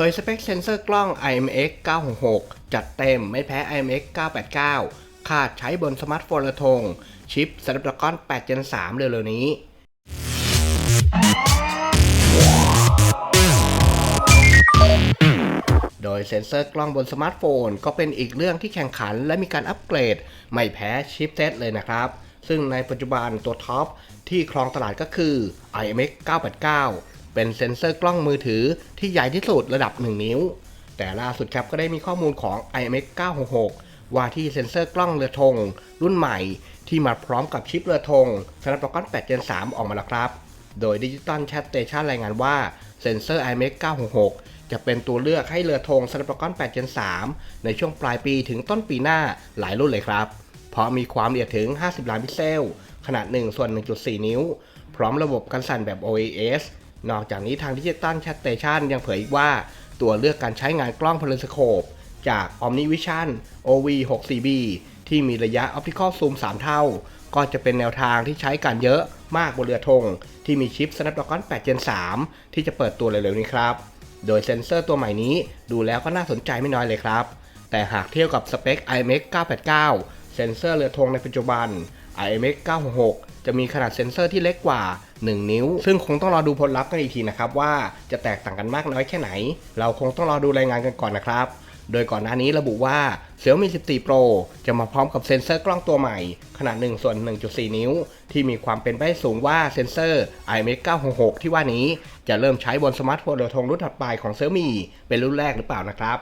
ผยสเปคเซนเซอร์กล้อง IMX 966 จัดเต็มไม่แพ้ IMX 989 คาดใช้บนสมาร์ทโฟนระทง ชิป Snapdragon 8 Gen 3 เร็วๆนี้ โดยเซ็นเซอร์กล้องบนสมาร์ทโฟน ก็เป็นอีกเรื่องที่แข่งขันและมีการอัปเกรด ไม่แพ้ชิปเซตเลยนะครับ ซึ่งในปัจจุบันตัวท็อปที่ครองตลาดก็คือ IMX 989 เป็นเซ็นเซอร์กล้องมือถือที่ใหญ่ที่สุดระดับ 1 นิ้ว แต่ล่าสุดครับก็ได้มีข้อมูลของ IMX 966 ว่าที่เซ็นเซอร์กล้องเรือธงรุ่นใหม่ ที่มาพร้อมกับชิปเรือธง Snapdragon 8 Gen 3 ออกมาแล้วครับ โดย Digital Chat Station รายงานว่าเซ็นเซอร์ IMX 966 จะเป็นตัวเลือกให้เรือธง Snapdragon 8 Gen 3 ในช่วงปลายปีถึงต้นปีหน้าหลายรุ่นเลยครับ เพราะมีความละเอียดถึง 50 ล้านพิกเซลขนาด 1 ส่วน 1.4 นิ้ว พร้อมระบบกันสั่นแบบ OAS นอกจากนี้ทาง Digital Chat Station ยังเผยอีกว่า ตัวเลือกการใช้งานกล้องพลสโคปจาก OmniVision OV64B ที่มีระยะ Optical Zoom 3เท่า ก็จะเป็นแนวทางที่ใช้การเยอะมากบนเรือธงที่มีชิป Snapdragon 8 Gen 3 ที่จะเปิดตัวเร็วๆนี้ครับ โดยเซ็นเซอร์ตัวใหม่นี้ดูแล้วก็น่าสนใจไม่น้อยเลยครับ แต่หากเทียบกับสเปค IMX 989 เซ็นเซอร์เรือธงในปัจจุบัน IMX 966 จะมีขนาดเซ็นเซอร์ที่เล็กกว่า 1 นิ้ว ซึ่งคงต้องรอดูผลลัพธ์กันอีกทีนะครับว่าจะแตกต่างกันมากน้อยแค่ไหน เราคงต้องรอดูรายงานกันก่อนนะครับโดยก่อนหน้านี้ระบุว่า Xiaomi 14 Pro จะมาพร้อมกับเซ็นเซอร์กล้องตัวใหม่ ขนาด1ส่วน 1.4 นิ้ว ที่มีความเป็นไปสูงว่าเซ็นเซอร์ IMX 966 ที่ว่านี้จะเริ่มใช้บนสมาร์ทโฟนรือธงรุ่นถัดไปของ Xiaomi เป็นรุ่นแรกหรือเปล่านะครับ